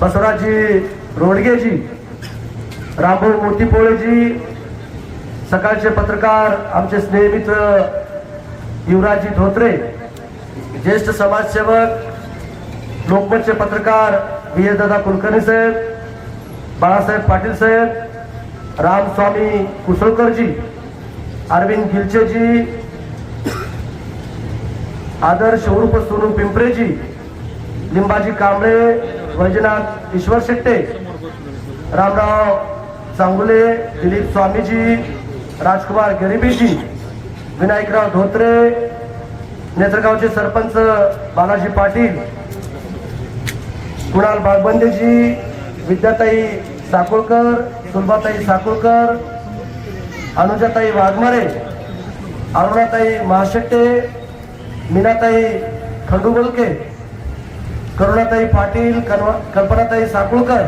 बसवराजी रोडगेजी रामभाऊ मोतीपोळेजी सकाळचे पत्रकार आमचे स्नेहमित्र युवराजी धोत्रे ज्येष्ठ समाजसेवक लोकमतचे पत्रकार बी एस दादा कुलकर्णी साहेब बाळासाहेब पाटील साहेब रामस्वामी कुसळकरजी अरविंद गिलचेजी आदर्श उर्फ सोनू पिंपरेजी लिंबाजी कांबळे वैजनाथ ईश्वर शेट्टे रामराव चांगुले दिलीप स्वामीजी राजकुमार गरिबीजी विनायकराव धोत्रे नेत्रगावचे सरपंच बालाजी पाटील कुणाल बागबंदेजी विद्याताई साकोळकर सुलभाताई साकोळकर अनुजाताई वाघमारे अरुणाताई महाशेट्टे मीनाताई खंडूबलके करुणाताई पाटील कल्पनाताई साकुळकर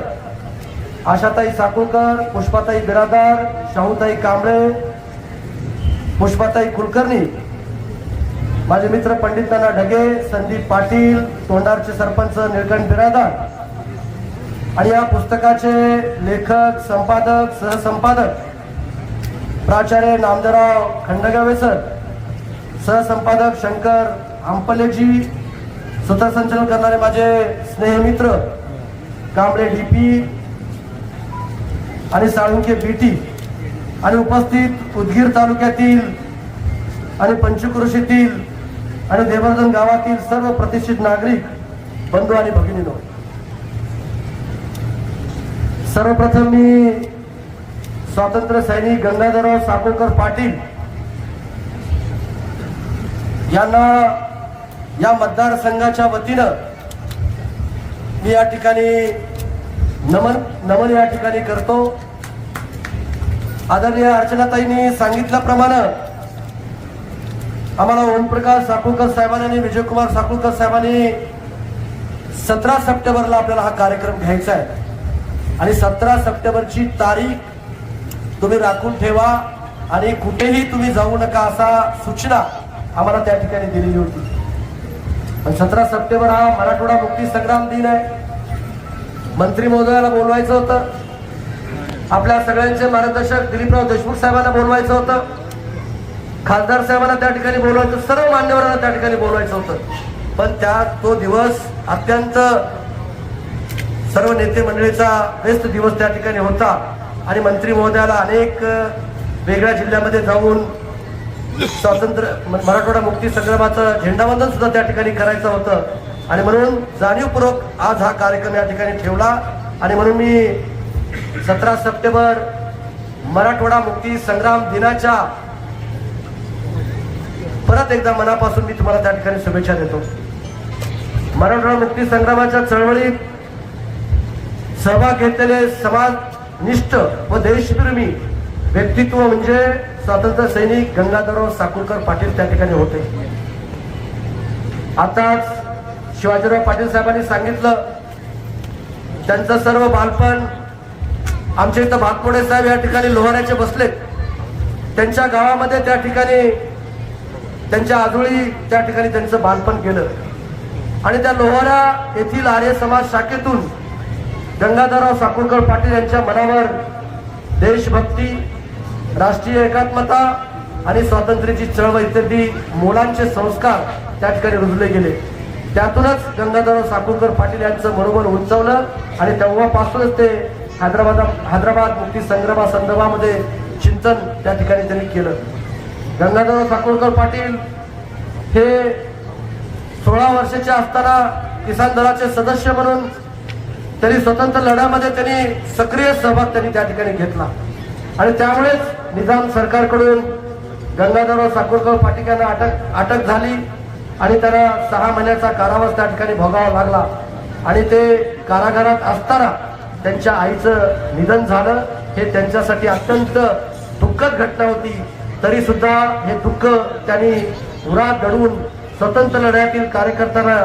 आशाताई साकुळकर पुष्पाताई बिरादार शाहूताई कांबळे पुष्पाताई कुलकर्णी माझे मित्र पंडित नाना ढगे संदीप पाटील तोंडारचे सरपंच निळकंठ बिरादार आणि या पुस्तकाचे लेखक संपादक सहसंपादक प्राचार्य नामदेवराव खंडगावे सर सहसंपादक शंकर आंपलेजी सूत्रसंचलन करणारे माझे स्नेहमित्र कांबळे डीपी आणि साळुंके बीटी आणि उपस्थित उदगीर तालुक्यातील आणि पंचकृषीतील आणि देवर्धन गावातील सर्व प्रतिष्ठित नागरिक बंधू आणि भगिनीनो. सर्वप्रथम मी स्वातंत्र्य सैनिक गंगाधरराव साकोळकर पाटील यांना या मतदारसंघाच्या वतीनं मी या ठिकाणी नमन नमन या ठिकाणी करतो. आदरणीय अर्चनाताईंनी सांगितल्याप्रमाणे आम्हाला ओमप्रकाश साकुळकर साहेबांनी आणि विजयकुमार साकुळकर साहेबांनी सतरा सप्टेंबरला आपल्याला हा कार्यक्रम घ्यायचा आहे. आणि सतरा सप्टेंबरची तारीख तुम्ही राखून ठेवा आणि कुठेही तुम्ही जाऊ नका असा सूचना आम्हाला त्या ठिकाणी दिलेली होती. सतरा सप्टेंबर हा मराठवाडा मुक्ती संग्राम दिन आहे. मंत्री महोदयाला बोलवायचं होतं. आपल्या सगळ्यांचे मार्गदर्शक दिलीपराव देशमुख साहेबांना बोलवायचं होतं. खासदार साहेबांना त्या ठिकाणी बोलवायचं सर्व मान्यवरांना त्या ठिकाणी बोलवायचं होतं. पण त्या तो दिवस अत्यंत सर्व नेते मंडळीचा व्यस्त दिवस त्या ठिकाणी होता. आणि मंत्री महोदयाला अनेक वेगळ्या जिल्ह्यामध्ये जाऊन स्वातंत्र्य मराठवाडा मुक्ती संग्रामाचं झेंडावंदन सुद्धा त्या ठिकाणी करायचं होतं. आणि म्हणून जाणीवपूर्वक आज हा कार्यक्रम या ठिकाणी ठेवला. आणि म्हणून मी सतरा सप्टेंबर मराठवाडा मुक्ती संग्राम दिनाच्या परत एकदा मनापासून मी तुम्हाला त्या ठिकाणी शुभेच्छा देतो. मराठवाडा मुक्ती संग्रामाच्या चळवळीत सहभाग घेतलेले समाजनिष्ठ व देशप्रेमी व्यक्तित्व म्हणजे स्वातंत्र्य सैनिक गंगाधरराव साकुरकर पाटील त्या ठिकाणी होते. आताच शिवाजीराव पाटील साहेबांनी सांगितलं त्यांचं सर्व बालपण आमच्या इथं भातपोडे साहेब या ठिकाणी लोहाऱ्याचे बसलेत. त्यांच्या गावामध्ये त्या ठिकाणी त्यांच्या आजोळी त्या ठिकाणी त्यांचं बालपण केलं आणि त्या लोहारा येथील आर्य समाज शाखेतून गंगाधरराव साकुरकर पाटील यांच्या मनावर देशभक्ती राष्ट्रीय एकात्मता आणि स्वातंत्र्याची चळवळ इत्यादी मोलांचे संस्कार त्या ठिकाणी रुजले गेले. त्यातूनच गंगाधर साकुरकर पाटील यांचं मनोबल उंचावलं आणि तेव्हापासूनच ते हैदराबाद हैदराबाद मुक्ती संग्रामासंदर्भामध्ये चिंतन त्या ठिकाणी त्यांनी केलं. गंगाधर साकुरकर पाटील हे सोळा वर्षाचे असताना किसान दलाचे सदस्य म्हणून त्यांनी स्वतंत्र लढ्यामध्ये त्यांनी सक्रिय सहभाग त्यांनी त्या ठिकाणी घेतला. आणि त्यामुळेच निजाम सरकारकडून गंगाधरराव साकोरकर पाटील यांना अटक अटक झाली आणि त्यांना सहा महिन्याचा कारावास त्या ठिकाणी भोगावा लागला. आणि ते कारागारात असताना त्यांच्या आईचं निधन झालं. हे त्यांच्यासाठी अत्यंत दुःखद घटना होती. तरी सुद्धा हे दुःख त्यांनी उरात दडून स्वतंत्र लढ्यातील कार्यकर्त्यांना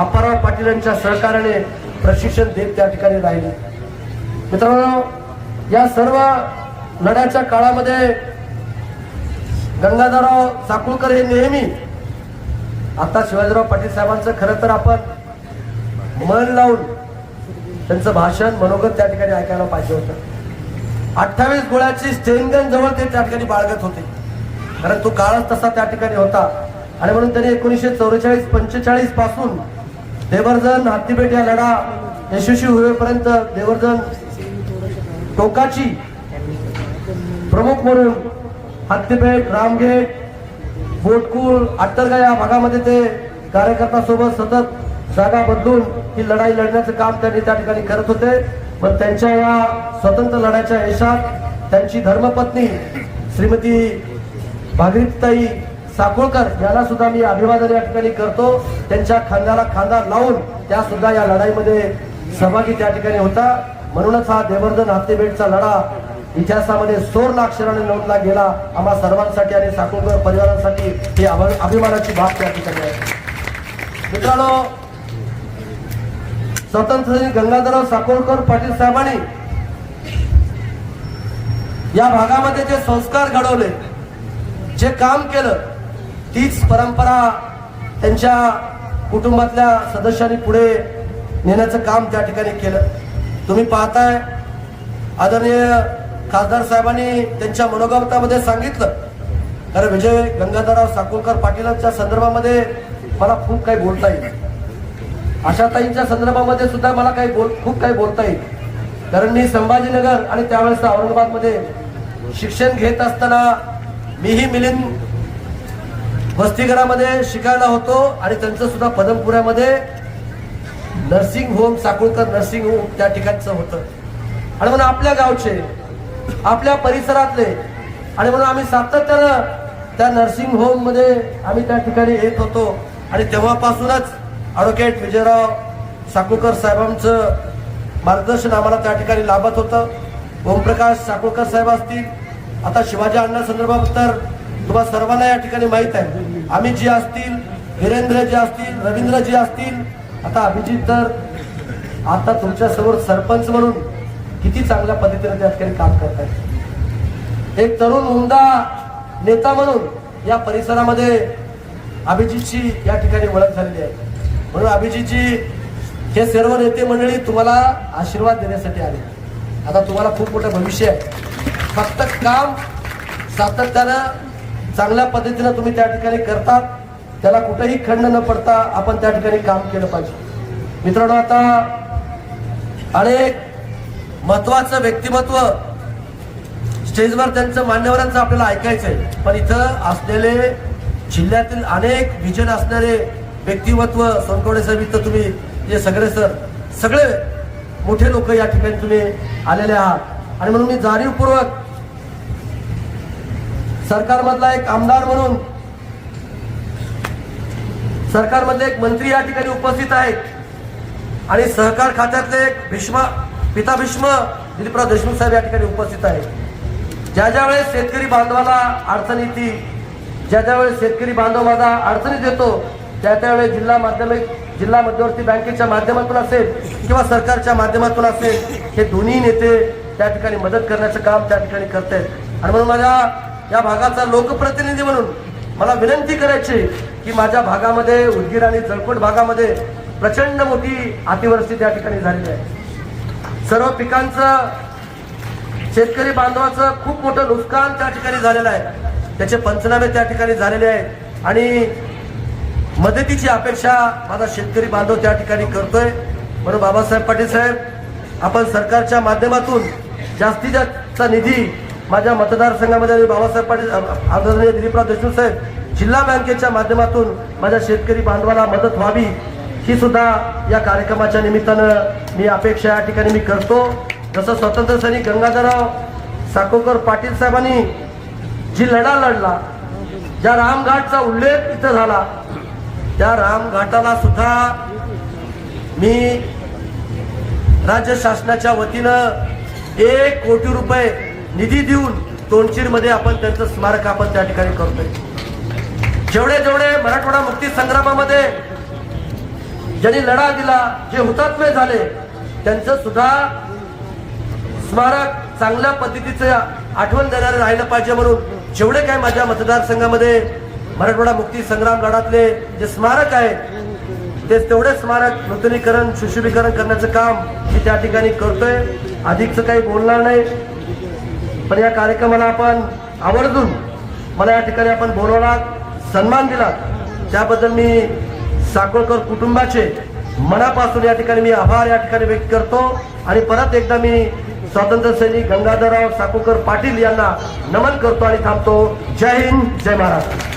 अप्पाराव पाटील यांच्या सहकार्याने प्रशिक्षण देत त्या ठिकाणी राहिले. मित्रांनो या सर्व लढ्याच्या काळामध्ये गंगाधरराव साकुळकर हे नेहमी आता शिवाजीराव पाटील साहेबांचं खरं तर आपण मन लावून त्यांचं भाषण मनोगत त्या ठिकाणी ऐकायला पाहिजे होतं. अठ्ठावीस गोळ्याची स्टेनगन जवळ ते त्या ठिकाणी बाळगत होते. कारण तो काळच तसा त्या ठिकाणी होता. आणि म्हणून त्यांनी एकोणीसशे चौवेचाळीस पंचेचाळीसपासून देवर्जन हत्तीबेट या लढा यशस्वी होईपर्यंत देवर्जन टोकाची प्रमुख म्हणून हत्तीपेठ रामगेट बोटकूळ अट्टरगा या भागामध्ये ते कार्यकर्त्यासोबत सतत जागा बदलून ही लढाई लढण्याचं काम त्यांनी त्या ठिकाणी करत होते. पण त्यांच्या या स्वतंत्र लढ्याच्या यशात त्यांची धर्मपत्नी श्रीमती भागीरथताई साकोळकर याला सुद्धा मी अभिवादन या ठिकाणी करतो. त्यांच्या खांद्याला खांदा लावून त्या सुद्धा या लढाईमध्ये सहभागी त्या ठिकाणी होता. म्हणूनच हा देवर्धन हत्तीबेटचा लढा इतिहासामध्ये सोर अक्षराने नोंदला गेला. आम्हा सर्वांसाठी आणि साकोळकर परिवारासाठी ही अभ- अभिमानाची बाब त्या ठिकाणी आहे. मित्रांनो स्वतंत्र गंगाधरराव साकोळकर पाटील साहेबांनी या भागामध्ये जे संस्कार घडवले जे काम केलं तीच परंपरा त्यांच्या कुटुंबातल्या सदस्यांनी पुढे नेण्याचं काम त्या ठिकाणी केलं. तुम्ही पाहताय आदरणीय खासदार साहेबांनी त्यांच्या मनोगतामध्ये सांगितलं. कारण विजय गंगाधरराव साकोळकर पाटीलांच्या संदर्भामध्ये मला खूप काही बोलता येईल. आशाताईंच्या संदर्भामध्ये सुद्धा मला काही बोल खूप काही बोलता येईल. कारण मी संभाजीनगर आणि त्यावेळेस औरंगाबादमध्ये शिक्षण घेत असताना मीही मिलिंद वस्तीघरामध्ये शिकायला होतो आणि त्यांचं सुद्धा पदमपुऱ्यामध्ये nursing home Sakolkar nursing home त्या ठिकाणचं होतं. आणि म्हणून आपल्या गावचे आपल्या परिसरातले. आणि म्हणून आम्ही सातत्यानं त्या नर्सिंग होममध्ये आम्ही त्या ठिकाणी येत होतो. आणि तेव्हापासूनच ॲडव्होकेट विजयराव साकोळकर साहेबांचं मार्गदर्शन आम्हाला त्या ठिकाणी लाभत होतं. ओमप्रकाश साकोळकर साहेब असतील. आता शिवाजी अण्णा संदर्भात तर तुम्हाला सर्वांना या ठिकाणी माहीत आहे. अमित जी असतील वीरेंद्र जी असतील रवींद्र जी असतील. आता अभिजित तर आता तुमच्यासमोर सरपंच म्हणून किती चांगल्या पद्धतीने त्या ठिकाणी काम करतात एक तरुण हुंदा नेता म्हणून या परिसरामध्ये अभिजितची या ठिकाणी ओळख झालेली आहे. म्हणून अभिजितजी हे सर्व नेते मंडळी तुम्हाला आशीर्वाद देण्यासाठी आले. आता तुम्हाला खूप मोठं भविष्य आहे. फक्त काम सातत्यानं चांगल्या पद्धतीनं तुम्ही त्या ठिकाणी करतात. त्याला कुठेही खंड न पडता आपण त्या ठिकाणी काम केलं पाहिजे. मित्रांनो आता अनेक महत्वाचं व्यक्तिमत्व. स्टेजवर त्यांचं मान्यवरांचं आपल्याला ऐकायचं आहे पण इथं असलेले जिल्ह्यातील अनेक विजन असणारे व्यक्तिमत्व सोनकवडे साहेब इथं तुम्ही जे सगळे सर सगळे मोठे लोक या ठिकाणी तुम्ही आलेले आहात. आणि म्हणून मी जाणीवपूर्वक सरकारमधला एक आमदार म्हणून सरकारमधले एक मंत्री या ठिकाणी उपस्थित आहेत. आणि सहकार खात्यातले एक भीष्म पिता भीष्म दिलीपराव देशमुख साहेब या ठिकाणी उपस्थित आहेत. ज्या ज्या वेळेस शेतकरी बांधवाला अडचण येते ज्या ज्या वेळेस शेतकरी बांधव माझा अडचणीत येतो त्या त्यावेळेस जिल्हा माध्यमिक जिल्हा मध्यवर्ती बँकेच्या माध्यमातून असेल किंवा सरकारच्या माध्यमातून असेल हे दोन्ही नेते त्या ठिकाणी मदत करण्याचं काम त्या ठिकाणी करत आहेत आणि म्हणून माझ्या या भागाचा लोकप्रतिनिधी म्हणून मला विनंती करायची की माझ्या भागामध्ये उदगीर आणि जळकोट भागामध्ये प्रचंड मोठी अतिवृष्टी त्या ठिकाणी झालेली आहे. सर्व पिकांचं शेतकरी बांधवाचं खूप मोठं नुकसान त्या ठिकाणी झालेलं आहे. त्याचे पंचनामे त्या ठिकाणी झालेले आहेत. आणि मदतीची अपेक्षा माझा शेतकरी बांधव त्या ठिकाणी करतोय. म्हणून बाबासाहेब पाटील साहेब आपण सरकारच्या माध्यमातून जास्तीत जास्त निधी माझ्या मतदारसंघामध्ये आणि बाबासाहेब पाटील आदरणीय दिलीपराव देशमुख साहेब जिल्हा बँकेच्या माध्यमातून माझ्या शेतकरी बांधवाला मदत व्हावी ही सुद्धा या कार्यक्रमाच्या निमित्तानं मी अपेक्षा या ठिकाणी मी करतो. जसं स्वतंत्र सैनिक गंगाधरराव साकोकर पाटील साहेबांनी जी लढा लढला ज्या रामघाटचा उल्लेख इथं झाला त्या रामघाटाला सुद्धा मी राज्य शासनाच्या वतीनं एक कोटी रुपये निधी देऊन तोंडशीरमध्ये आपण त्यांचं स्मारक आपण त्या ठिकाणी करतोय. जेवढे जेवढे मराठवाडा मुक्ती संग्रामामध्ये ज्यांनी लढा दिला जे हुतात्मे झाले त्यांचं सुद्धा स्मारक चांगल्या पद्धतीचं आठवण देणारं राहिलं पाहिजे म्हणून जेवढे काय माझ्या मतदारसंघामध्ये मराठवाडा मुक्ती संग्राम लढातले जे स्मारक आहे ते तेवढे स्मारक नूतनीकरण सुशोभीकरण करण्याचं काम मी त्या ठिकाणी करतोय. अधिकचं काही बोलणार नाही. पण या कार्यक्रमाला आपण आवर्जून मला या ठिकाणी आपण बोलवला सन्मान दिला त्याबद्दल मी साकोळकर कुटुंबाचे मनापासून या ठिकाणी मी आभार या ठिकाणी व्यक्त करतो. आणि परत एकदा मी स्वातंत्र्य सैनिक गंगाधरराव साकोळकर पाटील यांना नमन करतो आणि थांबतो. जय हिंद जय महाराष्ट्र.